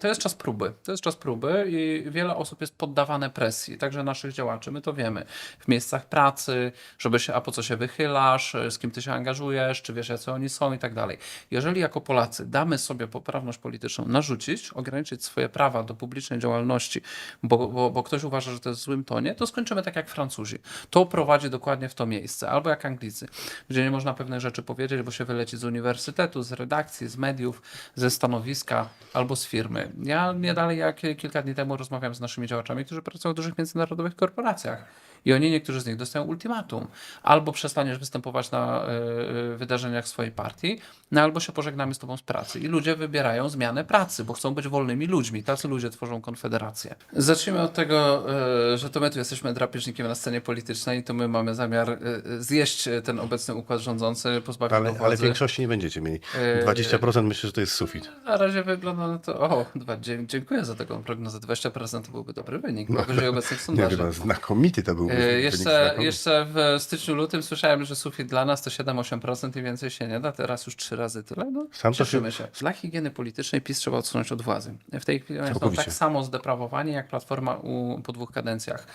To jest czas próby. To jest czas próby i wiele osób jest poddawane presji, także naszych działaczy. My to wiemy. W miejscach pracy, żeby się, a po co się wychylasz, z kim ty się angażujesz, czy wiesz, jacy oni są i tak dalej. Jeżeli jako Polacy damy sobie poprawność polityczną narzucić, ograniczyć swoje prawa do publicznej działalności, bo, bo, bo ktoś uważa, że to jest w złym tonie, to skończymy tak jak Francuzi. To prowadzi dokładnie w to miejsce. Albo jak Anglicy, gdzie nie można pewnych rzeczy powiedzieć, bo się wyleci z uniwersytetu, z redakcji, z mediów, ze stanowiska albo z firmy. Ja nie dalej jak kilka dni temu rozmawiałem z naszymi działaczami, którzy pracują w dużych międzynarodowych korporacjach. I oni, niektórzy z nich, dostają ultimatum. Albo przestaniesz występować na y, wydarzeniach swojej partii, no albo się pożegnamy z tobą z pracy. I ludzie wybierają zmianę pracy, bo chcą być wolnymi ludźmi. Tacy ludzie tworzą konfederację. Zacznijmy od tego, y, że to my tu jesteśmy drapieżnikiem na scenie politycznej i to my mamy zamiar y, zjeść ten obecny układ rządzący, pozbawić Ale, ale większości nie będziecie mieli. Yy, 20% myślę, że to jest sufit. Na razie wygląda na to. O, dwa, dziękuję za taką prognozę. 20% to byłby dobry wynik. Powyżej obecnych Nie sondaży. wiem, znakomity to byłby. Yy, wynik Jeszcze, jeszcze w styczniu, lutym słyszałem, że sufit dla nas to 7-8% i więcej się nie da. Teraz już trzy razy tyle. No, Sam to się- cieszymy się. Dla higieny politycznej PiS trzeba odsunąć od władzy. W tej chwili są tak samo zdeprawowani jak Platforma u, po dwóch kadencjach.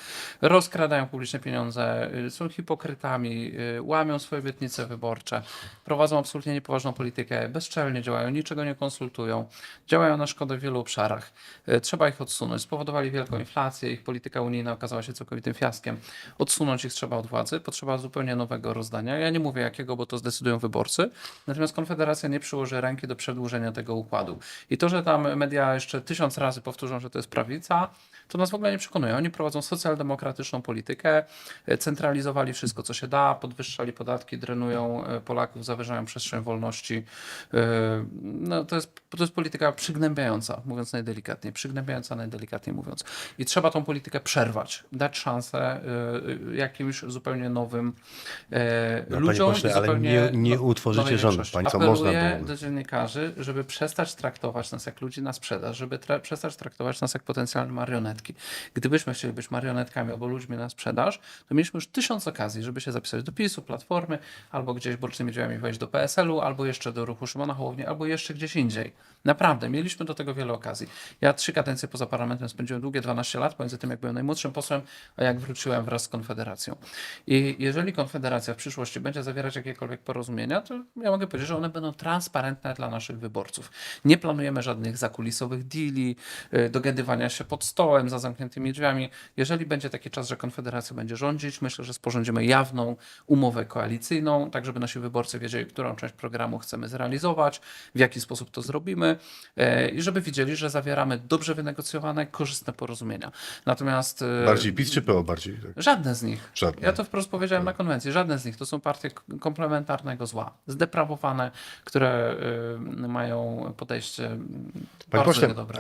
Rozkradają publiczne pieniądze, y, są hipokrytami, y, łamią swoje obietnice wyborcze, prowadzą absolutnie niepoważną politykę, bezczelnie działają, niczego nie konsultują, działają na szkodę w wielu obszarach. Y, Trzeba ich odsunąć. Spowodowali wielką inflację, ich polityka unijna okazała się całkowitym fiaskiem. Odsunąć ich trzeba od władzy, potrzeba zupełnie nowego rozdania. Ja nie mówię jakiego, bo to zdecydują wyborcy. Natomiast Konfederacja nie przyłoży ręki do przedłużenia tego układu. I to, że tam media jeszcze tysiąc razy powtórzą, że to jest prawica, to nas w ogóle nie przekonuje. Oni prowadzą socjaldemokratyczną politykę, e, centralizowali wszystko, co się da, podwyższali podatki, drenują e, Polaków, zawyżają przestrzeń wolności. E, No, to, jest, to jest polityka przygnębiająca, mówiąc najdelikatniej. Przygnębiająca, najdelikatniej mówiąc. I trzeba tą politykę przerwać, dać szansę e, jakimś zupełnie nowym e, No, ludziom. pośle, ale nie- nie utworzycie. Państwo Apeluję można było. do dziennikarzy, żeby przestać traktować nas jak ludzi na sprzedaż, żeby tra- przestać traktować nas jak potencjalne marionetki. Gdybyśmy chcieli być marionetkami albo ludźmi na sprzedaż, to mieliśmy już tysiąc okazji, żeby się zapisać do PiSu, Platformy, albo gdzieś bocznymi drzwiami wejść do PSL-u, albo jeszcze do ruchu Szymona Hołowni, albo jeszcze gdzieś indziej. Naprawdę, mieliśmy do tego wiele okazji. Ja trzy kadencje poza parlamentem spędziłem długie 12 lat, pomiędzy tym jak byłem najmłodszym posłem, a jak wróciłem wraz z Konfederacją. I jeżeli Konfederacja w przyszłości będzie zawierać jakiekolwiek porozumienia, to ja mogę powiedzieć, że one będą transparentne dla naszych wyborców. Nie planujemy żadnych zakulisowych deali, y, dogadywania się pod stołem, za zamkniętymi drzwiami. Jeżeli będzie taki czas, że Konfederacja będzie rządzić, myślę, że sporządzimy jawną umowę koalicyjną, tak żeby nasi wyborcy wiedzieli, którą część programu chcemy zrealizować, w jaki sposób to zrobimy e, i żeby widzieli, że zawieramy dobrze wynegocjowane, korzystne porozumienia. Natomiast e, Bardziej PiS czy PO bardziej? Tak. Żadne z nich. Żadne. Ja to wprost powiedziałem na konwencji. Żadne z nich. To są partie komplementarnego zła. Zdeprawowane, które y, mają podejście y, bardzo pośle, niedobre.